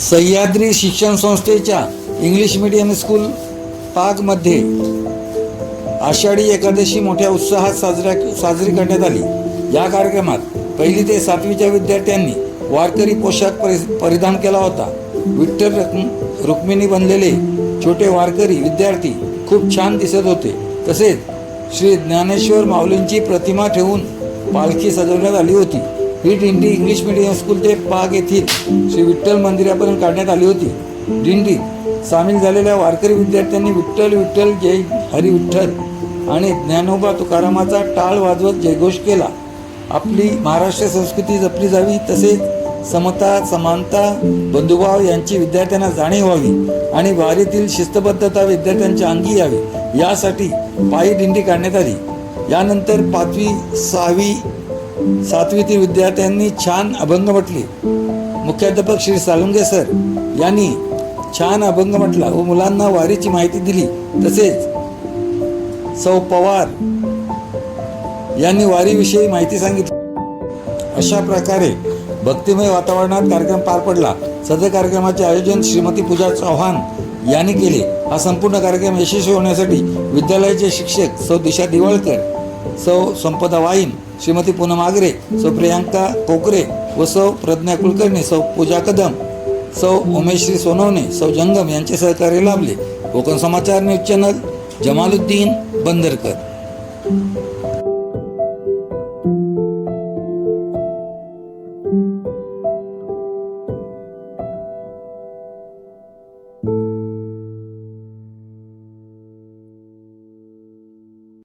सह्याद्री शिक्षण संस्थेच्या English medium school पाकमध्ये आषाढी एकादशी मोठ्या उत्साहात साजऱ्या साजरी करण्यात आली. या कार्यक्रमात पहिली ते सातवीच्या विद्यार्थ्यांनी वारकरी पोशाख परि परिधान केला होता. विठ्ठल रक्म रुक्मिणी बनलेले छोटे वारकरी विद्यार्थी खूप छान दिसत होते. तसेच श्री ज्ञानेश्वर माऊलींची प्रतिमा ठेवून पालखी सजवण्यात आली होती. ही दिंडी इंग्लिश मीडियम स्कूल ते पाग येथील श्री विठ्ठल मंदिरापर्यंत काढण्यात आली होती. दिंडीत सामील झालेल्या वारकरी विद्यार्थ्यांनी विठ्ठल विठ्ठल जय हरी विठ्ठल आणि ज्ञानोबा तुकारामाचा टाळ वाजवत जयघोष केला. आपली महाराष्ट्र संस्कृती जपली जावी तसेच समता समानता बंधुभाव यांची विद्यार्थ्यांना जाणीव व्हावी आणि वारीतील शिस्तबद्धता विद्यार्थ्यांच्या अंगी यावी यासाठी पायी दिंडी काढण्यात आली. यानंतर पाचवी सहावी सातवीतील विद्यार्थ्यांनी छान अभंग म्हटले. मुख्याध्यापक श्री सालुंगे सर यांनी छान अभंग म्हटला व मुलांना वारीची माहिती दिली. तसेच सौ पवार यांनी वारीविषयी माहिती सांगितली. अशा प्रकारे भक्तिमय वातावरणात कार्यक्रम पार पडला. सदर कार्यक्रमाचे आयोजन श्रीमती पूजा चव्हाण यांनी केले. हा संपूर्ण कार्यक्रम यशस्वी होण्यासाठी विद्यालयाचे शिक्षक सौ दिशा दिवाळकर सौ संपदा वाईन श्रीमती पूनम आगरे सौ प्रियांका कोकरे व सौ प्रज्ञा कुलकर्णी सौ पूजा कदम सौ उमेशश्री सोनवणे सौ जंगम यांचे सहकार्य लाभले. Kokan Samachar news channel Jamaluddin Bandarkar.